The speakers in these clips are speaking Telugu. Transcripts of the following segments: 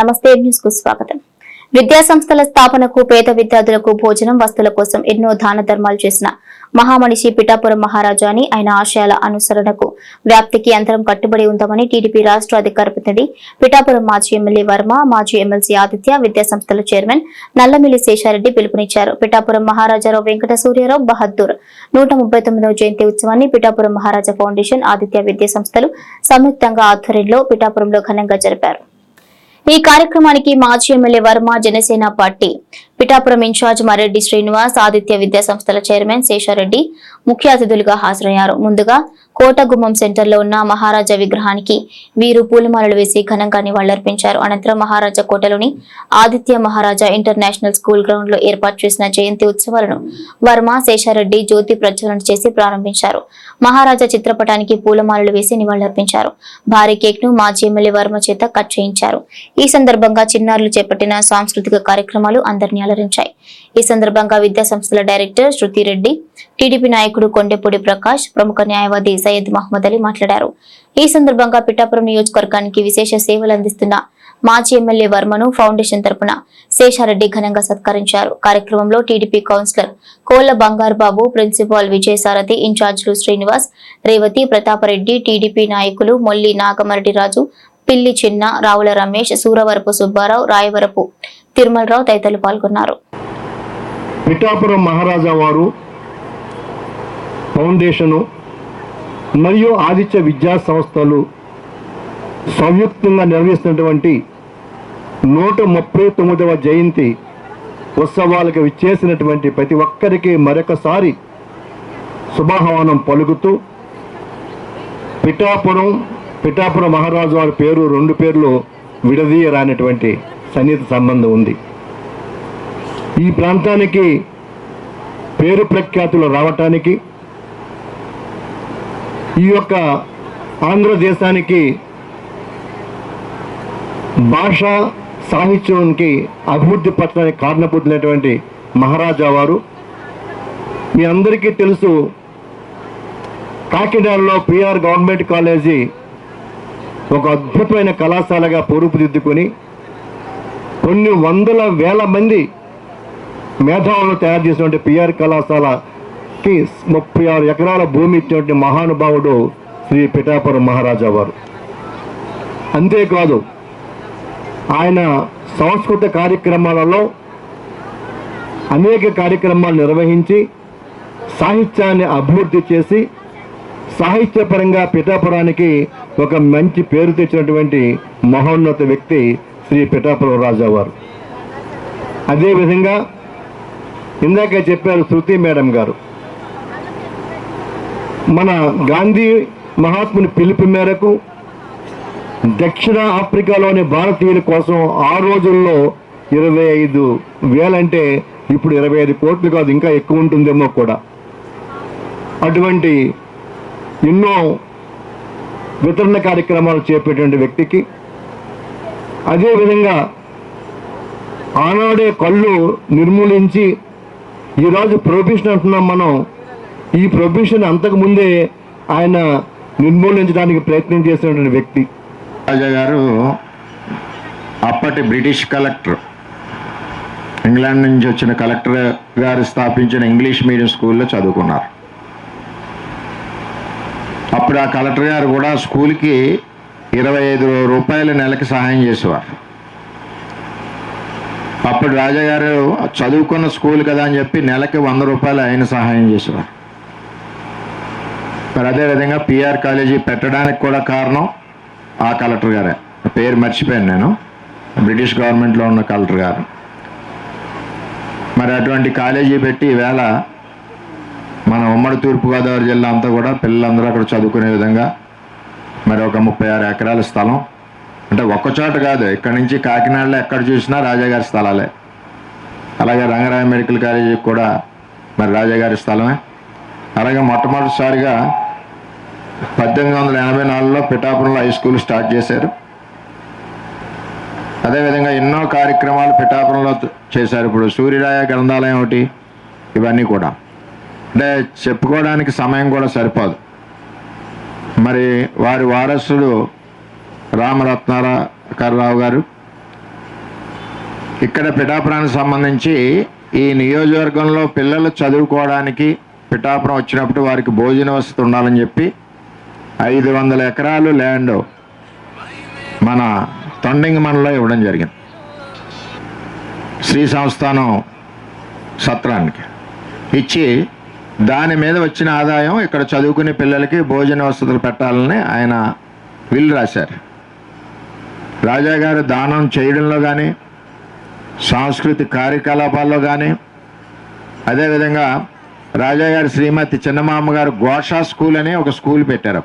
నమస్తే న్యూస్కు స్వాగతం. విద్యా సంస్థల స్థాపనకు పేద విద్యార్థులకు భోజనం వస్తువుల కోసం ఎన్నో దాన ధర్మాలు చేసిన మహామనిషి పిఠాపురం మహారాజా అని ఆయన ఆశయాల అనుసరణకు వ్యాప్తికి అంతరం కట్టుబడి ఉందామని టీడీపీ రాష్ట్ర అధికార ప్రతినిధి పిఠాపురం మాజీ ఎమ్మెల్యే వర్మ మాజీ ఎమ్మెల్సీ ఆదిత్య విద్యా సంస్థల చైర్మన్ నల్లమిల్లి శేషారెడ్డి పిలుపునిచ్చారు. పిఠాపురం మహారాజారావు వెంకట సూర్యారావు బహద్దూర్. నూట ముప్పై తొమ్మిదవ జయంతి ఉత్సవాన్ని పిఠాపురం మహారాజా ఫౌండేషన్ ఆదిత్య విద్యా సంస్థలు సంయుక్తంగా ఆధ్వర్యంలో పిఠాపురంలో ఘనంగా జరిపారు. ఈ కార్యక్రమానికి మాజీ MLA Varma Janasena party Pithapuram incharge Mareddy Srinivas Aditya విద్యా సంస్థల చైర్మన్ శేషారెడ్డి ముఖ్య అతిథులుగా హాజరయ్యారు. ముందుగా కోటగుమ్మం సెంటర్లో ఉన్న మహారాజా విగ్రహానికి వీరు పూలమాలలు వేసి ఘనంగా నివాళులర్పించారు. అనంతరం మహారాజా కోటలోని ఆదిత్య మహారాజా ఇంటర్నేషనల్ స్కూల్ గ్రౌండ్లో ఏర్పాటు చేసిన జయంతి ఉత్సవాలను వర్మ శేషారెడ్డి జ్యోతి ప్రజ్వలన చేసి ప్రారంభించారు. మహారాజా చిత్రపటానికి పూలమాలలు వేసి నివాళులర్పించారు. భారీ కేక్ను మాజీ ఎమ్మెల్యే వర్మ చేత కట్ చేయించారు. ఈ సందర్భంగా చిన్నారులు చేపట్టిన సాంస్కృతిక కార్యక్రమాలు అందరినీ అలరించాయి ఈ సందర్భంగా విద్యాసంస్థల డైరెక్టర్ శృతి రెడ్డి టీడీపీ నాయకుడు కొండెపూడి ప్రకాష్ ప్రముఖ న్యాయవాది సయ్యద్ మహమ్మద్ అలీ మాట్లాడారు. ఈ సందర్భంగా పిఠాపురం నియోజకవర్గానికి విశేష సేవలు అందిస్తున్న మాజీ ఎమ్మెల్యే వర్మను ఫౌండేషన్ తరపున శేషారెడ్డి ఘనంగా సత్కరించారు. కార్యక్రమంలో టీడీపీ కౌన్సిలర్ కోళ్ళ బంగారు బాబు ప్రిన్సిపాల్ విజయసారథి ఇన్ఛార్జీలు శ్రీనివాస్ రేవతి ప్రతాపరెడ్డి టీడీపీ నాయకులు మొల్లి నాగమరటి రాజు పిల్లి చిన్న రావుల రమేష్ సూరవరపు సుబ్బారావు రాయవరపు తిరుమలరావు తదితరులు పాల్గొన్నారు. పిఠాపురం మహారాజా వారు ఫౌండేషను మరియు ఆదిత్య విద్యా సంస్థలు సంయుక్తంగా నిర్వహిస్తున్నటువంటి నూట ముప్పై తొమ్మిదవ జయంతి ఉత్సవాలకు విచ్చేసినటువంటి ప్రతి ఒక్కరికి మరొకసారి శుభాహ్వానం పలుకుతూ పిఠాపురం పిఠాపురం మహారాజు వారి పేరు రెండు పేర్లు విడదీయరానటువంటి సన్నిహిత సంబంధం ఉంది. ఈ ప్రాంతానికి పేరు ప్రఖ్యాతులు రావటానికి ఈ యొక్క ఆంధ్రదేశానికి భాష సాహిత్యానికి అభివృద్ధి పట్టడానికి కారణపడుతున్నటువంటి మహారాజా వారు మీ అందరికీ తెలుసు కాకినాడలో పిఆర్ గవర్నమెంట్ కాలేజీ ఒక అద్భుతమైన కళాశాలగా పొరుపుదిద్దుకొని కొన్ని వందల వేల మంది మేధావులను తయారు చేసినటువంటి పిఆర్ కళాశాలకి ముప్పై ఆరు ఎకరాల భూమి ఇచ్చినటువంటి మహానుభావుడు శ్రీ పిఠాపురం మహారాజా వారు. అంతేకాదు ఆయన సంస్కృత కార్యక్రమాలలో అనేక కార్యక్రమాలు నిర్వహించి సాహిత్యాన్ని అభివృద్ధి చేసి సాహిత్యపరంగా పిఠాపురానికి ఒక మంచి పేరు తెచ్చినటువంటి మహోన్నత వ్యక్తి శ్రీ పిఠాపురం రాజా వారు అదేవిధంగా ఇందాక చెప్పారు శృతి మేడం గారు. మన గాంధీ మహాత్ముని పిలుపు మేరకు దక్షిణ ఆఫ్రికాలోని భారతీయుల కోసం ఆ రోజుల్లో ఇరవై ఐదు వేలంటే ఇప్పుడు ఇరవై ఐదు కోట్లు కాదు ఇంకా ఎక్కువ ఉంటుందేమో కూడా. అటువంటి ఎన్నో వితరణ కార్యక్రమాలు చేపేటువంటి వ్యక్తికి అదేవిధంగా ఆనాడే కళ్ళు నిర్మూలించి ఈరోజు ప్రొఫెషన్ అంటున్నాం మనం. ఈ ప్రొఫెషన్ అంతకుముందే ఆయన నిర్మూలించడానికి ప్రయత్నం చేసినటువంటి వ్యక్తి. రాజా గారు అప్పటి బ్రిటిష్ కలెక్టర్ ఇంగ్లాండ్ నుంచి వచ్చిన కలెక్టర్ గారు స్థాపించిన ఇంగ్లీష్ మీడియం స్కూల్లో చదువుకున్నారు. అప్పుడు ఆ కలెక్టర్ గారు కూడా స్కూల్కి ఇరవై ఐదు రూపాయల నెలకి సహాయం చేసేవారు. అప్పుడు రాజాగారు చదువుకున్న స్కూల్ కదా అని చెప్పి నెలకి వంద రూపాయలు ఆయన సహాయం చేసేవారు. మరి అదేవిధంగా పిఆర్ కాలేజీ పెట్టడానికి కూడా కారణం ఆ కలెక్టర్ గారే. పేరు మర్చిపోయాను నేను. బ్రిటిష్ గవర్నమెంట్లో ఉన్న కలెక్టర్ గారు. మరి అటువంటి కాలేజీ పెట్టి ఈవేళ మన ఉమ్మడి తూర్పుగోదావరి జిల్లా అంతా కూడా పిల్లలందరూ అక్కడ చదువుకునే విధంగా మరి ఒక ముప్పై ఆరు ఎకరాల స్థలం. అంటే ఒక్క చోట కాదు ఇక్కడ నుంచి కాకినాడలో ఎక్కడ చూసినా రాజాగారి స్థలాలే. అలాగే రంగరాయ మెడికల్ కాలేజీకి కూడా మరి రాజాగారి స్థలమే. అలాగే మొట్టమొదటిసారిగా పద్దెనిమిది వందల ఎనభై నాలుగులో పిఠాపురంలో హై స్కూల్ స్టార్ట్ చేశారు. అదేవిధంగా ఎన్నో కార్యక్రమాలు పిఠాపురంలో చేశారు. ఇప్పుడు సూర్యరాయ గ్రంథాలయం ఒకటి ఇవన్నీ కూడా. అంటే చెప్పుకోవడానికి సమయం కూడా సరిపోదు. మరి వారి వారసుడు రామరత్నారావు గారు. ఇక్కడ పిఠాపురానికి సంబంధించి ఈ నియోజకవర్గంలో పిల్లలు చదువుకోవడానికి పిఠాపురం వచ్చినప్పుడు వారికి భోజన వసతి ఉండాలని చెప్పి ఐదు వందల ఎకరాలు ల్యాండ్ మన తొండింగ్ మనలో ఇవ్వడం జరిగింది. శ్రీ సంస్థానం సత్రానికి ఇచ్చి దాని మీద వచ్చిన ఆదాయం ఇక్కడ చదువుకునే పిల్లలకి భోజన వసతులు పెట్టాలని ఆయన విల్ రాశారు. రాజా గారు దానం చేయడంలో కానీ సాంస్కృతిక కార్యకలాపాల్లో కానీ అదేవిధంగా రాజా గారి శ్రీమతి చిన్నమామ గారు ఘోషా స్కూల్ అని ఒక స్కూల్ పెట్టారు.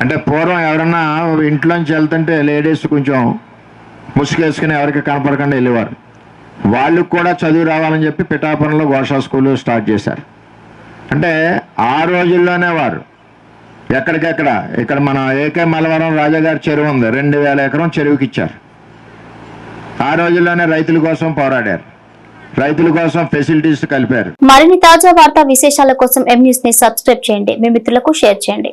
అంటే పూర్వం ఎవరన్నా ఇంట్లోంచి వెళ్తుంటే లేడీస్ కొంచెం ముసుగేసుకుని ఎవరికి కనపడకుండా వెళ్ళేవారు. వాళ్ళు కూడా చదువు రావాలని చెప్పి పిఠాపురంలో ఘోషా స్కూలు స్టార్ట్ చేశారు. అంటే ఆ రోజుల్లోనే వారు. ఎక్కడికెక్కడ? ఇక్కడ మన ఏకే మలవరం రాజాగారి చెరువు ఉంది. రెండు వేల ఎకరం చెరువుకి ఇచ్చారు. ఆ రోజుల్లోనే రైతుల కోసం పోరాడారు. రైతుల కోసం ఫెసిలిటీస్ కలిపారు. మరిన్ని తాజా వార్తా విశేషాల కోసం ఎం న్యూస్ని సబ్స్క్రైబ్ చేయండి. మీ మిత్రులకు షేర్ చేయండి.